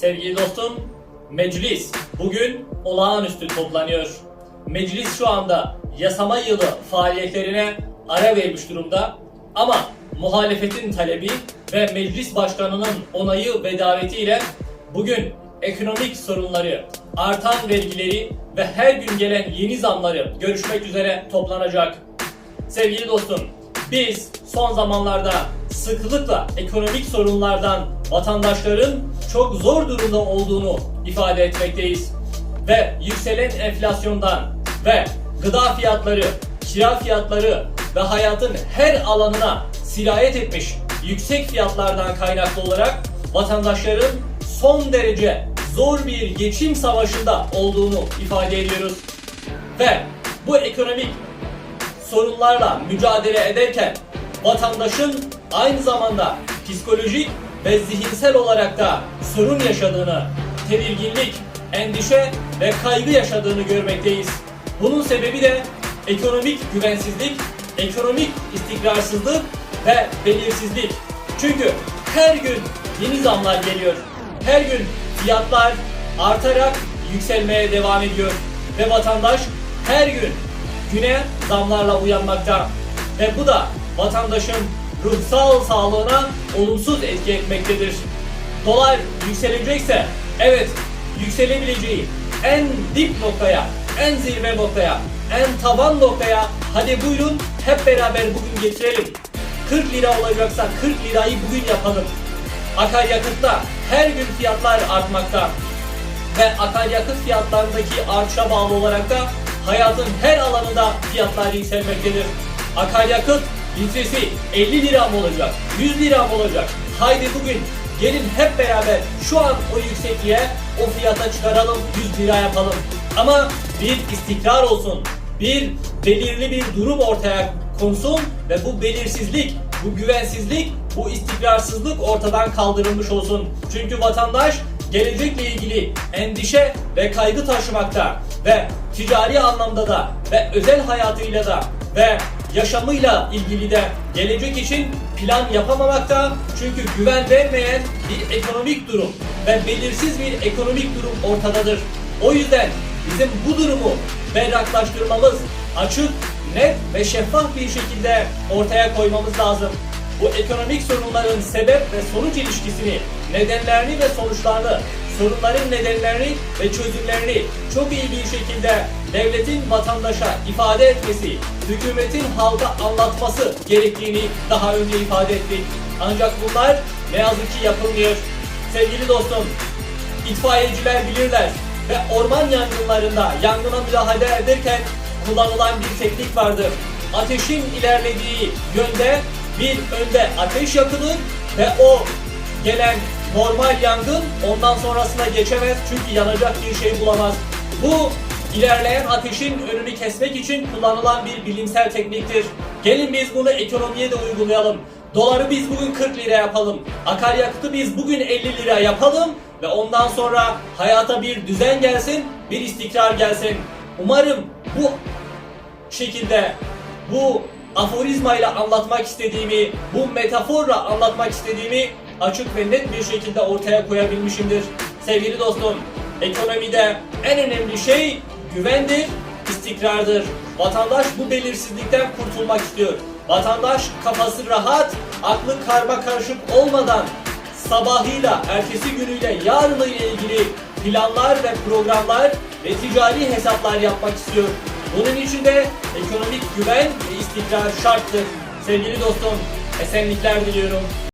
Sevgili dostum, meclis bugün olağanüstü toplanıyor. Meclis şu anda yasama yılı faaliyetlerine ara vermiş durumda. Ama muhalefetin talebi ve meclis başkanının onayı ve davetiyle bugün ekonomik sorunları, artan vergileri ve her gün gelen yeni zamları görüşmek üzere toplanacak. Sevgili dostum, biz son zamanlarda sıklıkla ekonomik sorunlardan vatandaşların çok zor durumda olduğunu ifade etmekteyiz. Ve yükselen enflasyondan ve gıda fiyatları, kira fiyatları ve hayatın her alanına sirayet etmiş yüksek fiyatlardan kaynaklı olarak vatandaşların son derece zor bir geçim savaşında olduğunu ifade ediyoruz. Ve bu ekonomik sorunlarla mücadele ederken vatandaşın aynı zamanda psikolojik ve zihinsel olarak da sorun yaşadığını, tedirginlik, endişe ve kaygı yaşadığını görmekteyiz. Bunun sebebi de ekonomik güvensizlik, ekonomik istikrarsızlık ve belirsizlik. Çünkü her gün yeni zamlar geliyor. Her gün fiyatlar artarak yükselmeye devam ediyor ve vatandaş her gün güne zamlarla uyanmakta ve bu da vatandaşın ruhsal sağlığına olumsuz etki etmektedir. Dolar yükselecekse evet yükselebileceği en dip noktaya, en zirve noktaya, en taban noktaya hadi buyurun hep beraber bugün getirelim. 40 lira olacaksa 40 lirayı bugün yapalım. Akaryakıtta her gün fiyatlar artmakta ve akaryakıt fiyatlarındaki artışa bağlı olarak da hayatın her alanında fiyatlar yükselmektedir. Akaryakıt litresi 50 lira mı olacak, 100 lira mı olacak? Haydi bugün gelin hep beraber şu an o yüksekliğe o fiyata çıkaralım, 100 lira yapalım. Ama bir istikrar olsun, bir belirli bir durum ortaya konsun ve bu belirsizlik, bu güvensizlik, bu istikrarsızlık ortadan kaldırılmış olsun. Çünkü vatandaş gelecekle ilgili endişe ve kaygı taşımakta ve ticari anlamda da ve özel hayatıyla da ve yaşamıyla ilgili de gelecek için plan yapamamakta. Çünkü güven vermeyen bir ekonomik durum ve belirsiz bir ekonomik durum ortadadır. O yüzden bizim bu durumu berraklaştırmamız, açık, net ve şeffaf bir şekilde ortaya koymamız lazım. Bu ekonomik sorunların sebep ve sonuç ilişkisini, nedenlerini ve sonuçlarını, sorunların nedenlerini ve çözümlerini çok iyi bir şekilde devletin vatandaşa ifade etmesi, hükümetin halka anlatması gerektiğini daha önce ifade ettik. Ancak bunlar ne yazık ki yapılmıyor. Sevgili dostum, itfaiyeciler bilirler ve orman yangınlarında yangına müdahale ederken kullanılan bir teknik vardır. Ateşin ilerlediği yönde bir önde ateş yakılır ve o gelen normal yangın ondan sonrasına geçemez çünkü yanacak bir şey bulamaz. Bu ilerleyen ateşin önünü kesmek için kullanılan bir bilimsel tekniktir. Gelin biz bunu ekonomiye de uygulayalım. Doları biz bugün 40 lira yapalım. Akaryakıtı biz bugün 50 lira yapalım ve ondan sonra hayata bir düzen gelsin, bir istikrar gelsin. Umarım bu şekilde bu aforizmayla anlatmak istediğimi, bu metaforla anlatmak istediğimi açık ve net bir şekilde ortaya koyabilmişimdir. Sevgili dostum, ekonomide en önemli şey güvendir, istikrardır. Vatandaş bu belirsizlikten kurtulmak istiyor. Vatandaş kafası rahat, aklı karma karışık olmadan sabahıyla, ertesi günüyle, yarınıyla ilgili planlar ve programlar ve ticari hesaplar yapmak istiyor. Bunun için de ekonomik güven ve istikrar şarttır. Sevgili dostum, esenlikler diliyorum.